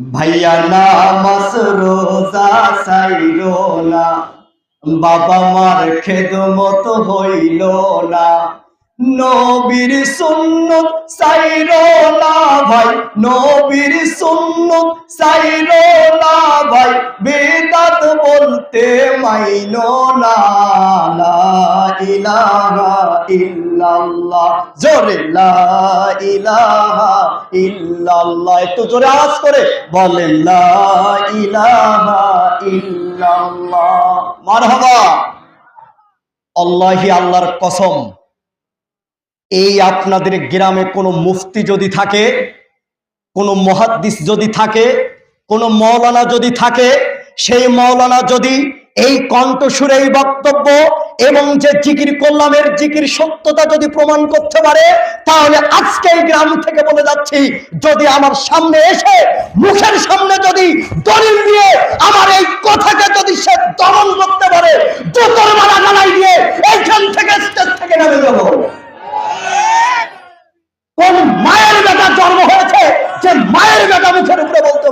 ভাইয়া নামাজ রোজা সাইরো না। বাবা মার খেদমত হইল না। নবীর সুন্নত সাইরো না ভাই, নবীর সুন্নত সাইরো না ভাই। বলতে মাইনো না। ইলাহা জোরে, লা ইলাহা ইল্লাল্লাহ। একটু জোরে আওয়াজ করে বলেন আল্লাহি আল্লাহর কসম, এই আপনাদের গ্রামে কোনো মুফতি যদি থাকে, কোনো মহাদ্দিস যদি থাকে, কোনো মৌলানা যদি থাকে সেই মৌলানা যদি এই কণ্ঠসুরে এই বক্তব্য এবং যে জিকির করলামের জিকির সত্যতা যদি প্রমাণ করতে পারে, তাহলে আজকে এই গ্রাম থেকে বলে যাচ্ছি, যদি আমার সামনে এসে, মুখের সামনে যদি দলিল দিয়ে আমার এই কথাকে যদি সে দমন করতে পারে, জোতর মারা গালাই দিয়ে এইখান থেকে স্টেজ থেকে নেমে যাব। কোন মায়ের বেটা জন্ম হয়েছে, যে মায়ের বেটা মুখের উপরে বলতে